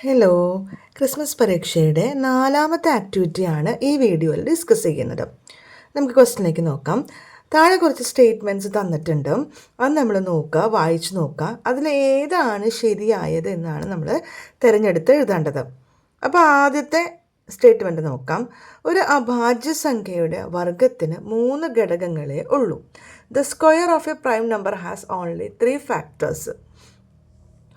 Hello Christmas പരീക്ഷയുടെ നാലാമത്തെ ആക്ടിവിറ്റിയാണ് ഈ വീഡിയോയിൽ ഡിസ്കസ് ചെയ്യുന്നത്. നമുക്ക് ക്വസ്റ്റിനിലേക്ക് നോക്കാം. താഴെ കുറച്ച് സ്റ്റേറ്റ്മെന്റ്സ് തന്നിട്ടുണ്ട്. അത് നമ്മൾ നോക്കുക വായിച്ച് നോക്കുക. അതിൽ ഏതാണ് ശരിയായത് എന്നാണ് നമ്മൾ തിരഞ്ഞെടുത്ത് എഴുതേണ്ടത്. അപ്പോൾ ആദ്യത്തെ സ്റ്റേറ്റ്മെന്റ് നോക്കാം. ഒരു അഭാജ്യ സംഖ്യയുടെ വർഗത്തിന് മൂന്ന് ഘടകങ്ങളെ ഉള്ളൂ. The square of a prime number has only three factors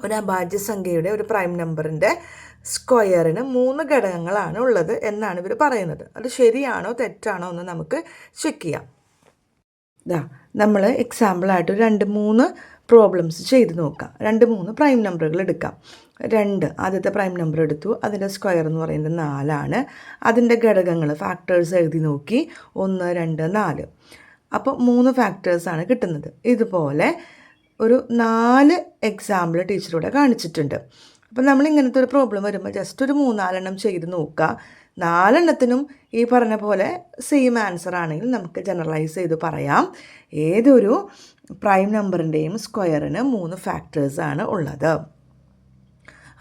ഒരു അഭാജ്യസംഖ്യയുടെ ഒരു പ്രൈം നമ്പറിന്റെ സ്ക്വയറിന് മൂന്ന് ഘടകങ്ങളാണ് ഉള്ളത് എന്നാണ് ഇവർ പറയുന്നത്. അത് ശരിയാണോ തെറ്റാണോ എന്ന് നമുക്ക് ചെക്ക് ചെയ്യാം. ഇതാ നമ്മൾ എക്സാമ്പിളായിട്ട് രണ്ട് മൂന്ന് പ്രോബ്ലംസ് ചെയ്ത് നോക്കാം. രണ്ട് മൂന്ന് പ്രൈം നമ്പറുകൾ എടുക്കാം. രണ്ട് ആദ്യത്തെ പ്രൈം നമ്പർ എടുത്തു. അതിന്റെ സ്ക്വയർ എന്ന് പറയുന്നത് നാലാണ്. അതിന്റെ ഘടകങ്ങൾ ഫാക്ടേഴ്സ് എഴുതി നോക്കി. ഒന്ന് രണ്ട് നാല്. അപ്പോൾ മൂന്ന് ഫാക്ടേഴ്സാണ് കിട്ടുന്നത്. ഇതുപോലെ ഒരു നാല് എക്സാമ്പിൾ ടീച്ചറൂടെ കാണിച്ചിട്ടുണ്ട്. അപ്പം നമ്മൾ ഇങ്ങനത്തെ ഒരു പ്രോബ്ലം വരുമ്പോൾ ജസ്റ്റ് ഒരു മൂന്നാലെണ്ണം ചെയ്ത് നോക്കുക. നാലെണ്ണത്തിനും ഈ പറഞ്ഞ പോലെ സെയിം ആൻസർ ആണെങ്കിൽ നമുക്ക് ജനറലൈസ് ചെയ്ത് പറയാം. ഏതൊരു പ്രൈം നമ്പറിന്റെയും സ്ക്വയറിന് മൂന്ന് ഫാക്ടേഴ്സാണ് ഉള്ളത്.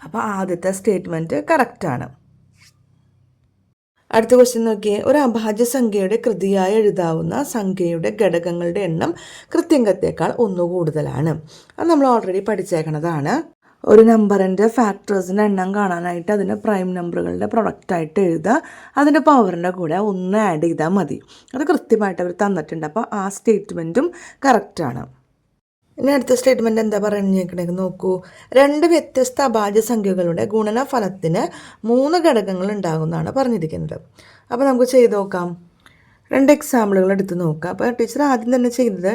അപ്പോൾ ആദ്യത്തെ സ്റ്റേറ്റ്മെന്റ് കറക്റ്റാണ് അടുത്ത ക്വസ്റ്റ്യൻ നോക്കിയേ. ഒരു അഭാജ്യ സംഖ്യയുടെ കൃതിയായി എഴുതാവുന്ന സംഖ്യയുടെ ഘടകങ്ങളുടെ എണ്ണം കൃത്യങ്കത്തേക്കാൾ ഒന്നു കൂടുതലാണ്. അത് നമ്മൾ ഓൾറെഡി പഠിച്ചേക്കണതാണ്. ഒരു നമ്പറിന്റെ ഫാക്ടേഴ്സിന്റെ എണ്ണം കാണാനായിട്ട് അതിന്റെ പ്രൈം നമ്പറുകളുടെ പ്രൊഡക്റ്റായിട്ട് എഴുതുക. അതിന്റെ പവറിന്റെ കൂടെ ഒന്ന് ആഡ് ചെയ്താൽ മതി. അത് കൃത്യമായിട്ട് അവർ തന്നിട്ടുണ്ട്. അപ്പോൾ ആ സ്റ്റേറ്റ്മെന്റും കറക്റ്റാണ് ഇനി അടുത്ത സ്റ്റേറ്റ്മെന്റ് എന്താ പറഞ്ഞേക്കണേക്ക് നോക്കൂ. രണ്ട് വ്യത്യസ്ത അഭാജ്യ സംഖ്യകളുടെ ഗുണനഫലത്തിന് മൂന്ന് ഘടകങ്ങൾ ഉണ്ടാകുമെന്നാണ് പറഞ്ഞിരിക്കുന്നത്. അപ്പോൾ നമുക്ക് ചെയ്ത് നോക്കാം. രണ്ട് എക്സാമ്പിളുകൾ എടുത്ത് നോക്കാം. അപ്പോൾ ടീച്ചർ ആദ്യം തന്നെ ചെയ്തത്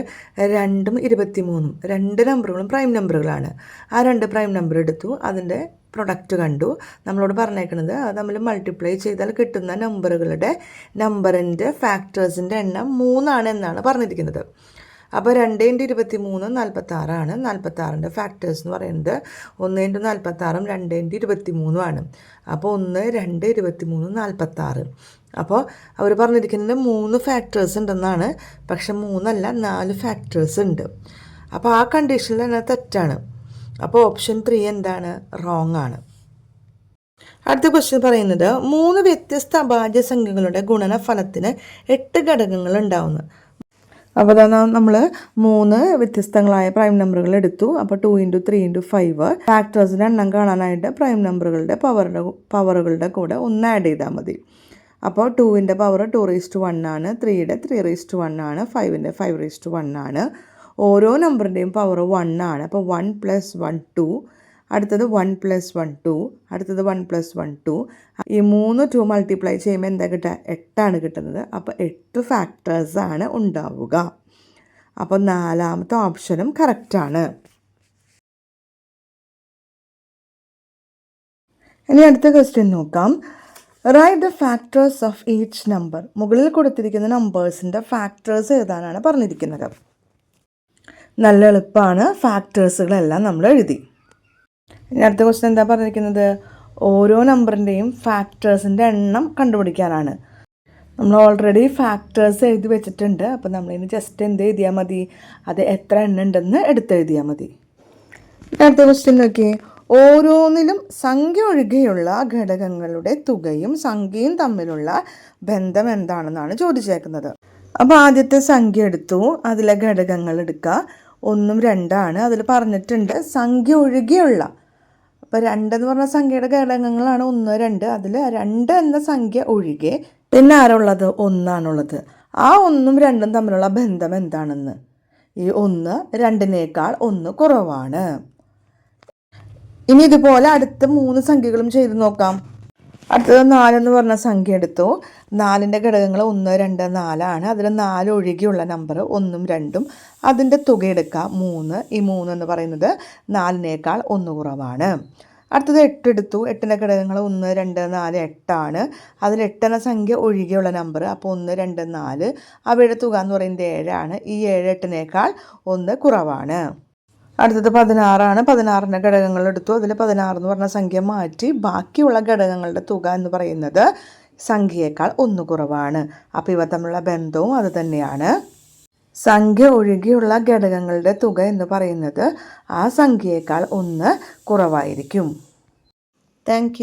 രണ്ടും ഇരുപത്തി മൂന്നും രണ്ട് നമ്പറുകളും പ്രൈം നമ്പറുകളാണ് ആ രണ്ട് പ്രൈം നമ്പർ എടുത്തു അതിന്റെ പ്രൊഡക്റ്റ് കണ്ടു. നമ്മളോട് പറഞ്ഞേക്കുന്നത് അത് നമ്മൾ മൾട്ടിപ്ലൈ ചെയ്താൽ കിട്ടുന്ന നമ്പറുകളുടെ നമ്പറിന്റെ ഫാക്ടേഴ്സിന്റെ എണ്ണം മൂന്നാണ് എന്നാണ് പറഞ്ഞിരിക്കുന്നത്. അപ്പോൾ രണ്ട് ഇന്റു ഇരുപത്തി മൂന്ന് നാൽപ്പത്താറാണ് നാൽപ്പത്താറിന്റെ ഫാക്ടേഴ്സ് എന്ന് പറയുന്നത് ഒന്ന് ഇന്റു നാൽപ്പത്താറും രണ്ട് ഇന്റു ഇരുപത്തി മൂന്നുമാണ് അപ്പോൾ ഒന്ന് രണ്ട് ഇരുപത്തി മൂന്ന് നാൽപ്പത്താറ് അപ്പോൾ അവർ പറഞ്ഞിരിക്കുന്നത് മൂന്ന് ഫാക്ടേഴ്സ് ഉണ്ടെന്നാണ്. പക്ഷെ മൂന്നല്ല നാല് ഫാക്ടേഴ്സ് ഉണ്ട്. അപ്പോൾ ആ കണ്ടീഷനിൽ തന്നെ തെറ്റാണ്. അപ്പോൾ ഓപ്ഷൻ ത്രീ എന്താണ്? റോങ് ആണ്. അടുത്ത ക്വസ്റ്റ്യൻ പറയുന്നത് മൂന്ന് വ്യത്യസ്ത അഭാജ്യ സംഖ്യകളുടെ ഗുണനഫലത്തിന് എട്ട് ഘടകങ്ങൾ ഉണ്ടാവുന്നു. അപ്പോൾ അതാണ് നമ്മൾ മൂന്ന് വ്യത്യസ്തങ്ങളായ പ്രൈം നമ്പറുകൾ എടുത്തു. അപ്പോൾ two into three into five ഫാക്ടേഴ്സിന്റെ എണ്ണം കാണാനായിട്ട് പ്രൈം നമ്പറുകളുടെ പവറുടെ പവറുകളുടെ കൂടെ ഒന്ന് ആഡ് ചെയ്താൽ മതി. അപ്പോൾ ടൂവിന്റെ power two raise to one ആണ് ത്രീയുടെ ത്രീ റീസ്റ്റ് വൺ ആണ് ഫൈവിന്റെ ഫൈവ് റീസ്റ്റ് വൺ ആണ്. ഓരോ നമ്പറിന്റെയും പവർ വൺ ആണ്. അപ്പോൾ വൺ പ്ലസ് വൺ ടു അടുത്തത് വൺ പ്ലസ് വൺ ടു അടുത്തത് വൺ പ്ലസ് വൺ ടു ഈ മൂന്ന് ടു മൾട്ടിപ്ലൈ ചെയ്യുമ്പോൾ എന്താ കിട്ടുക? എട്ടാണ് കിട്ടുന്നത്. അപ്പോൾ എട്ട് ഫാക്ടേഴ്സാണ് ഉണ്ടാവുക. അപ്പോൾ നാലാമത്തെ ഓപ്ഷനും കറക്റ്റാണ് ഇനി അടുത്ത ക്വസ്റ്റ്യൻ നോക്കാം. Write the factors of each number മുകളിൽ കൊടുത്തിരിക്കുന്ന നമ്പേഴ്സിന്റെ ഫാക്ടേഴ്സ് എഴുതാനാണ് പറഞ്ഞിരിക്കുന്നത്. നല്ല എളുപ്പമാണ് ഫാക്ടേഴ്സുകളെല്ലാം നമ്മൾ എഴുതി. അടുത്ത ക്വസ്റ്റൻ എന്താ പറഞ്ഞിരിക്കുന്നത്? ഓരോ നമ്പറിന്റെയും ഫാക്ടേഴ്സിന്റെ എണ്ണം കണ്ടുപിടിക്കാനാണ്. നമ്മൾ ഓൾറെഡി ഫാക്ടേഴ്സ് എഴുതി വെച്ചിട്ടുണ്ട്. അപ്പോൾ നമ്മളിനി ജസ്റ്റ് എന്ത് എഴുതിയാൽ മതി? അത് എത്ര എണ്ണം ഉണ്ടെന്ന് എടുത്തെഴുതിയാൽ മതി. അടുത്ത ക്വസ്റ്റ്യൻ നോക്കി ഓരോന്നിലും സംഖ്യ ഒഴികെയുള്ള ഘടകങ്ങളുടെ തുകയും സംഖ്യയും തമ്മിലുള്ള ബന്ധം എന്താണെന്നാണ് ചോദിച്ചേക്കുന്നത്. അപ്പോൾ ആദ്യത്തെ സംഖ്യ എടുത്തു. അതിലെ ഘടകങ്ങൾ എടുക്കുക. ഒന്നും രണ്ടാണ് അതിൽ പറഞ്ഞിട്ടുണ്ട്. സംഖ്യ ഒഴികെയുള്ള അപ്പോൾ രണ്ടെന്ന് പറഞ്ഞ സംഖ്യയുടെ ഘടകങ്ങളാണ് ഒന്ന് രണ്ട്. അതിൽ രണ്ട് എന്ന സംഖ്യ ഒഴികെ പിന്നെ ആരുള്ളത്? ഒന്നാണുള്ളത്. ആ ഒന്നും രണ്ടും തമ്മിലുള്ള ബന്ധം എന്താണെന്ന്? ഈ ഒന്ന് രണ്ടിനേക്കാൾ ഒന്ന് കുറവാണ്. ഇനി ഇതുപോലെ അടുത്ത മൂന്ന് സംഖ്യകളും ചെയ്ത് നോക്കാം. അടുത്തത് നാലെന്ന് പറഞ്ഞ സംഖ്യ എടുത്തു. നാലിന്റെ ഘടകങ്ങൾ ഒന്ന് രണ്ട് നാലാണ്. അതിൽ നാല് ഒഴികെയുള്ള നമ്പർ ഒന്നും രണ്ടും. അതിന്റെ തുക എടുക്കുക. മൂന്ന്. ഈ മൂന്ന് എന്ന് പറയുന്നത് നാലിനേക്കാൾ ഒന്ന് കുറവാണ്. അടുത്തത് എട്ട് എടുത്തു. എട്ടിന്റെ ഘടകങ്ങൾ ഒന്ന് രണ്ട് നാല് എട്ടാണ്. അതിൽ എട്ടെന്ന സംഖ്യ ഒഴികെയുള്ള നമ്പർ അപ്പോൾ ഒന്ന് രണ്ട് നാല്. അവയുടെ തുക എന്ന് പറയുന്നത് ഏഴാണ്. ഈ ഏഴ് എട്ടിനേക്കാൾ ഒന്ന് കുറവാണ്. അടുത്തത് പതിനാറാണ്. പതിനാറിന്റെ ഘടകങ്ങൾ എടുത്തു. അതിൽ പതിനാറ് എന്ന് പറഞ്ഞ സംഖ്യ മാറ്റി ബാക്കിയുള്ള ഘടകങ്ങളുടെ തുക എന്ന് പറയുന്നത് സംഖ്യയേക്കാൾ ഒന്ന് കുറവാണ്. അപ്പോൾ ഇവ തമ്മിലുള്ള ബന്ധവും അത് തന്നെയാണ്. സംഖ്യ ഒഴികെയുള്ള ഘടകങ്ങളുടെ തുക എന്ന് പറയുന്നത് ആ സംഖ്യയേക്കാൾ ഒന്ന് കുറവായിരിക്കും. താങ്ക്